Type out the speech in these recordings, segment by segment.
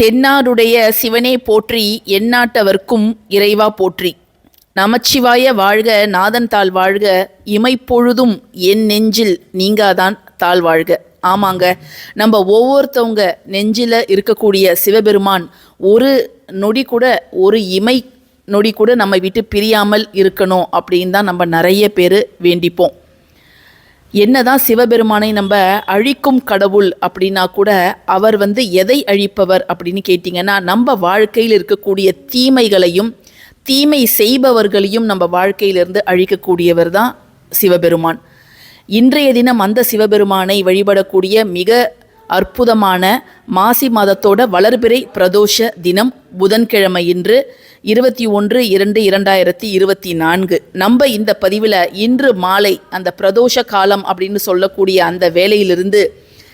தென்னாருடைய சிவனே போற்றி எந்நாட்டவர்க்கும் இறைவா போற்றி. நமச்சிவாய வாழ்க நாதன் தாழ் வாழ்க இமைப்பொழுதும் என் நெஞ்சில் நீங்காதான் தாழ் வாழ்க. ஆமாங்க நம்ம ஒவ்வொருத்தவங்க நெஞ்சில் இருக்கக்கூடிய சிவபெருமான் ஒரு நொடி கூட ஒரு இமை நொடி கூட நம்மை விட்டு பிரியாமல் இருக்கணும் அப்படின்னு தான் நம்ம நிறைய பேர் வேண்டிப்போம். என்னதான் சிவபெருமானை நம்ம அழிக்கும் கடவுள் அப்படின்னா கூட அவர் வந்து எதை அழிப்பவர் அப்படின்னு கேட்டிங்கன்னா நம்ம வாழ்க்கையில் இருக்கக்கூடிய தீமைகளையும் தீமை செய்பவர்களையும் நம்ம வாழ்க்கையிலிருந்து அழிக்கக்கூடியவர் தான் சிவபெருமான். இன்றைய தினம் அந்த சிவபெருமானை வழிபடக்கூடிய மிக அற்புதமான மாசி மாதத்தோட வளர்பிறை பிரதோஷ தினம் புதன்கிழமை இன்று இருபத்தி ஒன்று இரண்டு இரண்டாயிரத்தி இருபத்தி நான்கு. நம்ம இந்த பதிவில் இன்று மாலை அந்த பிரதோஷ காலம் அப்படின்னு சொல்லக்கூடிய அந்த வேலையிலிருந்து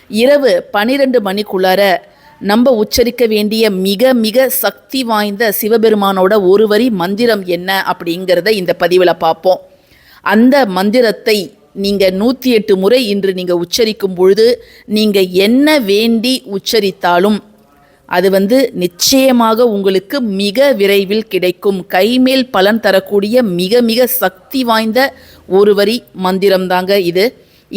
இரவு பன்னிரெண்டு மணிக்குள்ளார நம்ம உச்சரிக்க வேண்டிய மிக மிக சக்தி வாய்ந்த சிவபெருமானோட ஒரு வரி மந்திரம் என்ன அப்படிங்கிறத இந்த பதிவில் பார்ப்போம். அந்த மந்திரத்தை நீங்கள் நூற்றி எட்டு முறை இன்று நீங்கள் உச்சரிக்கும் பொழுது நீங்கள் என்ன வேண்டி உச்சரித்தாலும் அது வந்து நிச்சயமாக உங்களுக்கு மிக விரைவில் கிடைக்கும். கைமேல் பலன் தரக்கூடிய மிக மிக சக்தி வாய்ந்த ஒரு வரி மந்திரம் தாங்க இது.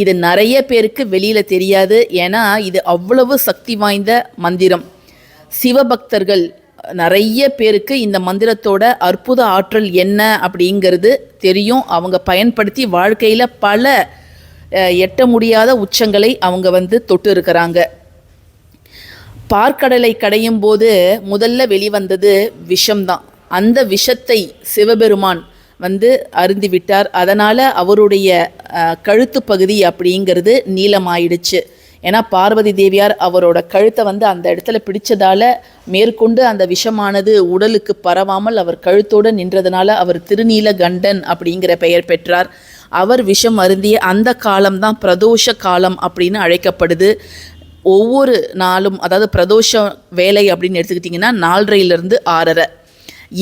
இது நிறைய பேருக்கு வெளியில் தெரியாது. ஏன்னா இது அவ்வளவு சக்தி வாய்ந்த மந்திரம். சிவபக்தர்கள் நிறைய பேருக்கு இந்த மந்திரத்தோட அற்புத ஆற்றல் என்ன அப்படிங்கிறது தெரியும். அவங்க பயன்படுத்தி வாழ்க்கையில் பல எட்ட முடியாத உச்சங்களை அவங்க வந்து தொட்டு இருக்கிறாங்க. பார்க்கடலை கடையும் போது முதல்ல வெளிவந்தது விஷம்தான். அந்த விஷத்தை சிவபெருமான் வந்து அருந்தி விட்டார். அதனால் அவருடைய கழுத்து பகுதி அப்படிங்கிறது நீளமாயிடுச்சு. ஏன்னா பார்வதி தேவியார் அவரோட கழுத்தை வந்து அந்த இடத்துல பிடிச்சதால மேற்கொண்டு அந்த விஷமானது உடலுக்கு பரவாமல் அவர் கழுத்தோடு நின்றதுனால அவர் திருநீல கண்டன் அப்படிங்கிற பெயர் பெற்றார். அவர் விஷம் அருந்திய அந்த காலம்தான் பிரதோஷ காலம் அப்படின்னு அழைக்கப்படுது. ஒவ்வொரு நாளும் அதாவது பிரதோஷ வேலை அப்படின்னு எடுத்துக்கிட்டிங்கன்னா நாலரையிலேருந்து ஆறரை.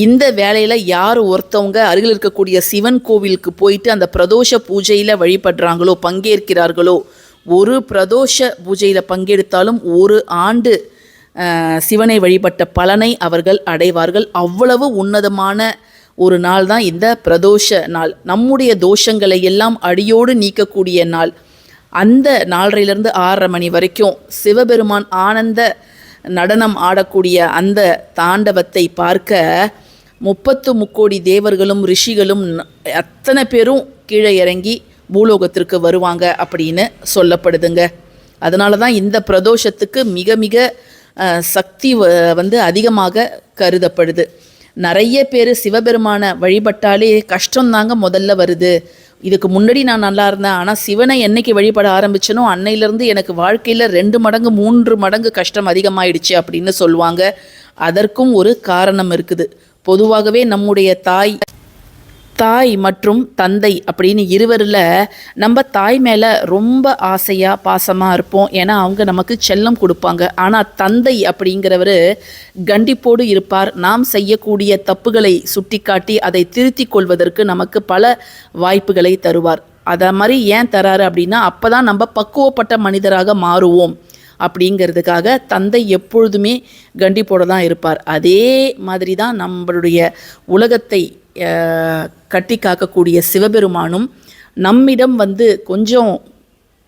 இந்த வேலையில் யார் ஒருத்தவங்க அருகில் இருக்கக்கூடிய சிவன் கோவிலுக்கு போயிட்டு அந்த பிரதோஷ பூஜையில் வழிபடுறாங்களோ பங்கேற்கிறார்களோ ஒரு பிரதோஷ பூஜையில் பங்கெடுத்தாலும் ஒரு ஆண்டு சிவனை வழிபட்ட பலனை அவர்கள் அடைவார்கள். அவ்வளவு உன்னதமான ஒரு நாள் தான் இந்த பிரதோஷ நாள். நம்முடைய தோஷங்களை எல்லாம் அடியோடு நீக்கக்கூடிய நாள். அந்த நாலரையிலேருந்து ஆறரை மணி வரைக்கும் சிவபெருமான் ஆனந்த நடனம் ஆடக்கூடிய அந்த தாண்டவத்தை பார்க்க முப்பத்து முக்கோடி தேவர்களும் ரிஷிகளும் அத்தனை பேரும் கீழே இறங்கி பூலோகத்திற்கு வருவாங்க அப்படின்னு சொல்லப்படுதுங்க. அதனால தான் இந்த பிரதோஷத்துக்கு மிக மிக சக்தி வ- வந்து அதிகமாக கருதப்படுது. நிறைய பேர் சிவபெருமானை வழிபட்டாலே கஷ்டம்தாங்க முதல்ல வருது. இதுக்கு முன்னாடி நான் நல்லா இருந்தேன். ஆனால் சிவனை என்னைக்கு வழிபட ஆரம்பிச்சனோ அன்னையிலேருந்து எனக்கு வாழ்க்கையில் ரெண்டு மடங்கு மூன்று மடங்கு கஷ்டம் அதிகமாயிடுச்சு அப்படின்னு சொல்லுவாங்க. அதற்கும் ஒரு காரணம் இருக்குது. பொதுவாகவே நம்முடைய தாய் தாய் மற்றும் தந்தை அப்படின்னு இருவரில் நம்ம தாய் மேலே ரொம்ப ஆசையாக பாசமாக இருப்போம். ஏன்னா அவங்க நமக்கு செல்லம் கொடுப்பாங்க. ஆனால் தந்தை அப்படிங்கிறவர் கண்டிப்போடு இருப்பார். நாம் செய்யக்கூடிய தப்புகளை சுட்டிக்காட்டி அதை திருத்திக் கொள்வதற்கு நமக்கு பல வாய்ப்புகளை தருவார். அதை மாதிரி ஏன் தராரு அப்படின்னா அப்போ தான் நம்ம பக்குவப்பட்ட மனிதராக மாறுவோம் அப்படிங்கிறதுக்காக தந்தை எப்பொழுதுமே கண்டிப்போடு தான் இருப்பார். அதே மாதிரி தான் நம்மளுடைய உலகத்தை கட்டி காக்கக்கூடிய சிவபெருமானும் நம்மிடம் வந்து கொஞ்சம்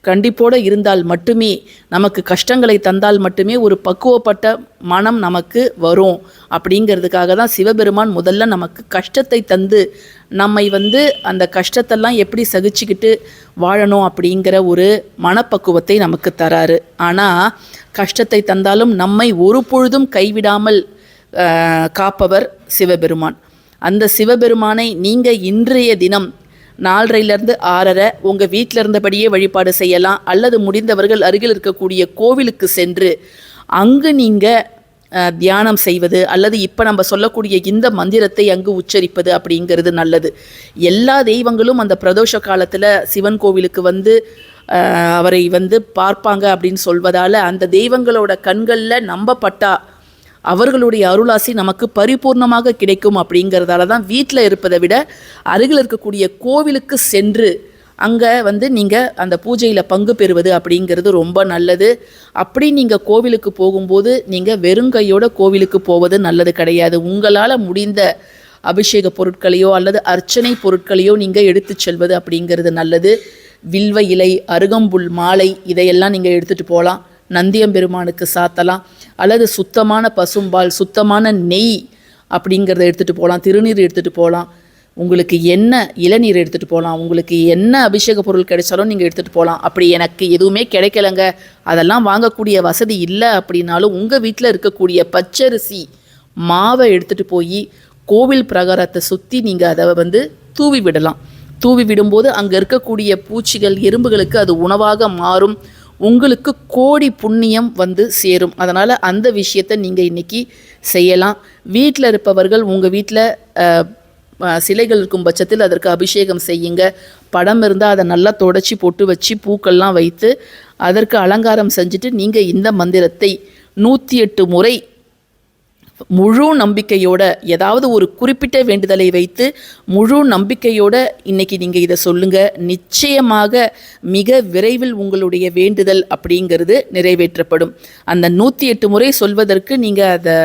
கண்டிப்போடு இருந்தால் மட்டுமே நமக்கு கஷ்டங்களை தந்தால் மட்டுமே ஒரு பக்குவப்பட்ட மனம் நமக்கு வரும். அப்படிங்கிறதுக்காக தான் சிவபெருமான் முதல்ல நமக்கு கஷ்டத்தை தந்து நம்மை வந்து அந்த கஷ்டத்தெல்லாம் எப்படி சகிச்சுக்கிட்டு வாழணும் அப்படிங்கிற ஒரு மனப்பக்குவத்தை நமக்கு தராரு. ஆனால் கஷ்டத்தை தந்தாலும் நம்மை ஒரு பொழுதும் கைவிடாமல் காப்பவர் சிவபெருமான். அந்த சிவபெருமானை நீங்கள் இன்றைய தினம் நாலரையிலேருந்து ஆறரை உங்கள் வீட்டில் இருந்தபடியே வழிபாடு செய்யலாம். அல்லது முடிந்தவர்கள் அருகில் இருக்கக்கூடிய கோவிலுக்கு சென்று அங்கு நீங்கள் தியானம் செய்வது அல்லது இப்போ நம்ம சொல்லக்கூடிய இந்த மந்திரத்தை அங்கு உச்சரிப்பது அப்படிங்கிறது நல்லது. எல்லா தெய்வங்களும் அந்த பிரதோஷ காலத்தில் சிவன் கோவிலுக்கு வந்து அவரை வந்து பார்ப்பாங்க அப்படின்னு சொல்வதால் அந்த தெய்வங்களோட கண்களில் நம்பப்பட்டா அவர்களுடைய அருளாசி நமக்கு பரிபூர்ணமாக கிடைக்கும் அப்படிங்கிறதால தான் வீட்டில் இருப்பதை விட அருகில் இருக்கக்கூடிய கோவிலுக்கு சென்று அங்கே வந்து நீங்கள் அந்த பூஜையில் பங்கு பெறுவது அப்படிங்கிறது ரொம்ப நல்லது. அப்படி நீங்கள் கோவிலுக்கு போகும்போது நீங்கள் வெறுங்கையோட கோவிலுக்கு போவது நல்லது கிடையாது. உங்களால் முடிந்த அபிஷேக பொருட்களையோ அல்லது அர்ச்சனை பொருட்களையோ நீங்கள் எடுத்து செல்வது அப்படிங்கிறது நல்லது. வில்வ இலை அருகம்புல் மாலை இதையெல்லாம் நீங்கள் எடுத்துகிட்டு போகலாம். நந்தியம்பெருமானுக்கு சாத்தலாம். அல்லது சுத்தமான பசும்பால் சுத்தமான நெய் அப்படிங்கிறத எடுத்துகிட்டு போகலாம் திருநீர் எடுத்துகிட்டு போகலாம் உங்களுக்கு என்ன இளநீர் எடுத்துகிட்டு போகலாம் உங்களுக்கு என்ன அபிஷேக பொருள் கிடைச்சாலும் நீங்கள் எடுத்துகிட்டு போகலாம் அப்படி எனக்கு எதுவுமே கிடைக்கலங்க. அதெல்லாம் வாங்கக்கூடிய வசதி இல்லை அப்படின்னாலும் உங்கள் வீட்டில் இருக்கக்கூடிய பச்சரிசி மாவை எடுத்துகிட்டு போய் கோவில் பிரகாரத்தை சுற்றி நீங்கள் அதை வந்து தூவி விடலாம். தூவி விடும்போது அங்கே இருக்கக்கூடிய பூச்சிகள் எறும்புகளுக்கு அது உணவாக மாறும். உங்களுக்கு கோடி புண்ணியம் வந்து சேரும். அதனால் அந்த விஷயத்தை நீங்கள் இன்றைக்கி செய்யலாம். வீட்டில் இருப்பவர்கள் உங்கள் வீட்டில் சிலைகள் இருக்கும் பட்சத்தில் அதற்கு அபிஷேகம் செய்யுங்க. படம் இருந்தால் அதை நல்லா தொடச்சி போட்டு வச்சு பூக்கள்லாம் வைத்து அதற்கு அலங்காரம் செஞ்சுட்டு நீங்கள் இந்த மந்திரத்தை நூற்றி எட்டு முறை முழு நம்பிக்கையோட ஏதாவது ஒரு குறிப்பிட்ட வேண்டுதலை வைத்து முழு நம்பிக்கையோட இன்னைக்கு நீங்கள் இதை சொல்லுங்க. நிச்சயமாக மிக விரைவில் உங்களுடைய வேண்டுதல் அப்படிங்கிறது நிறைவேற்றப்படும். அந்த நூற்றி எட்டு முறை சொல்வதற்கு நீங்கள் அதை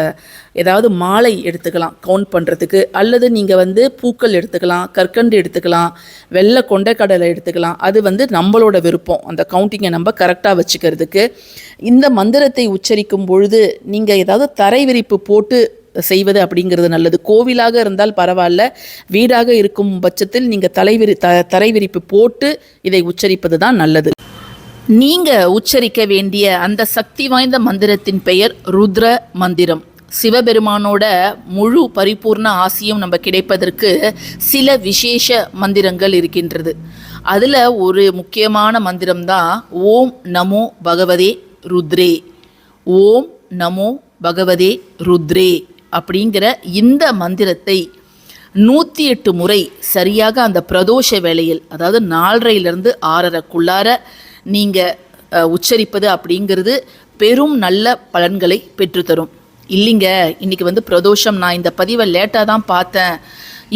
ஏதாவது மாலை எடுத்துக்கலாம் கவுண்ட் பண்ணுறதுக்கு அல்லது நீங்கள் வந்து பூக்கள் எடுத்துக்கலாம் கற்கண்டு எடுத்துக்கலாம் வெள்ளை கொண்டைக்கடலை எடுத்துக்கலாம். அது வந்து நம்மளோட விருப்பம். அந்த கவுண்டிங்கை நம்ம கரெக்டாக வச்சுக்கிறதுக்கு. இந்த மந்திரத்தை உச்சரிக்கும் பொழுது நீங்கள் ஏதாவது தரை விரிப்பு போட்டு செய்வது அப்படிங்கிறது நல்லது. கோவிலாக இருந்தால் பரவாயில்ல. வீடாக இருக்கும் பட்சத்தில் நீங்கள் தலைவிரி த தரை விரிப்பு போட்டு இதை உச்சரிப்பது தான் நல்லது. நீங்கள் உச்சரிக்க வேண்டிய அந்த சக்தி வாய்ந்த மந்திரத்தின் பெயர் ருத்ர மந்திரம். சிவபெருமானோட முழு பரிபூர்ண ஆசியும் நம்ம கிடைப்பதற்கு சில விசேஷ மந்திரங்கள் இருக்கின்றது. அதில் ஒரு முக்கியமான மந்திரம் தான் ஓம் நமோ பகவதே ருத்ரே. ஓம் நமோ பகவதே ருத்ரே அப்படிங்கிற இந்த மந்திரத்தை நூற்றி எட்டு முறை சரியாக அந்த பிரதோஷ வேளையில் அதாவது நாலரையிலிருந்து ஆறரைக்குள்ளார நீங்கள் உச்சரிப்பது அப்படிங்கிறது பெரும் நல்ல பலன்களை பெற்றுத்தரும். இல்லைங்க இன்றைக்கி வந்து பிரதோஷம். நான் இந்த பதிவை லேட்டாக தான் பார்த்தேன்.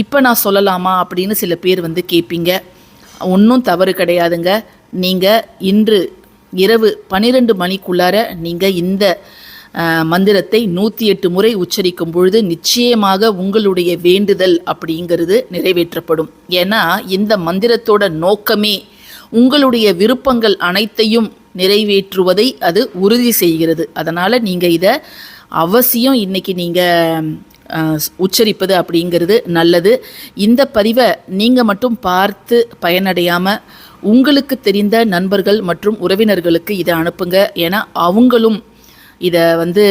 இப்போ நான் சொல்லலாமா அப்படின்னு சில பேர் வந்து கேட்பீங்க ஒன்றும் தவறு கிடையாதுங்க. நீங்கள் இன்று இரவு பன்னிரெண்டு மணிக்குள்ளார நீங்கள் இந்த மந்திரத்தை நூற்றி எட்டு முறை உச்சரிக்கும் பொழுது நிச்சயமாக உங்களுடைய வேண்டுதல் அப்படிங்கிறது நிறைவேற்றப்படும். ஏன்னா இந்த மந்திரத்தோட நோக்கமே உங்களுடைய விருப்பங்கள் அனைத்தையும் நிறைவேற்றுவதை அது உறுதி செய்கிறது. அதனால் நீங்கள் இதை அவசியம் இன்னைக்கு நீங்கள் உச்சரிப்பது அப்படிங்கிறது நல்லது. இந்த பதிவை நீங்கள் மட்டும் பார்த்து பயனடையாமல் உங்களுக்கு தெரிந்த நண்பர்கள் மற்றும் உறவினர்களுக்கு இதை அனுப்புங்க. ஏன்னா அவங்களும் இதை வந்து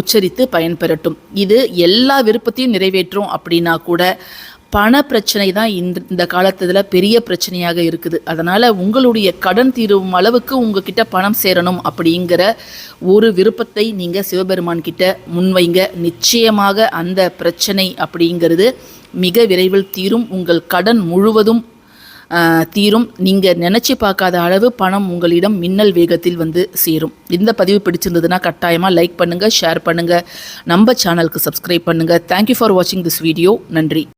உச்சரித்து பயன்பெறட்டும். இது எல்லா விருப்பத்தையும் நிறைவேற்றும் அப்படின்னா கூட பண பிரச்சனை தான் இந்த இந்த காலத்துல பெரிய பிரச்சனையாக இருக்குது. அதனால் உங்களுடைய கடன் தீரும் அளவுக்கு உங்ககிட்ட பணம் சேரணும் அப்படிங்கிற ஒரு விருப்பத்தை நீங்கள் சிவபெருமான் கிட்ட முன்வைங்க. நிச்சயமாக அந்த பிரச்சனை அப்படிங்கிறது மிக விரைவில் தீரும். உங்கள் கடன் முழுவதும் தீரும். நீங்கள் நினச்சி பார்க்காத அளவு பணம் உங்களிடம் மின்னல் வேகத்தில் வந்து சேரும். இந்த பதிவு பிடிச்சிருந்ததுன்னா கட்டாயமாக லைக் பண்ணுங்கள் ஷேர் பண்ணுங்கள் நம்ம சேனலுக்கு சப்ஸ்கிரைப் பண்ணுங்கள் தேங்க்யூ ஃபார் வாட்சிங் திஸ் வீடியோ நன்றி.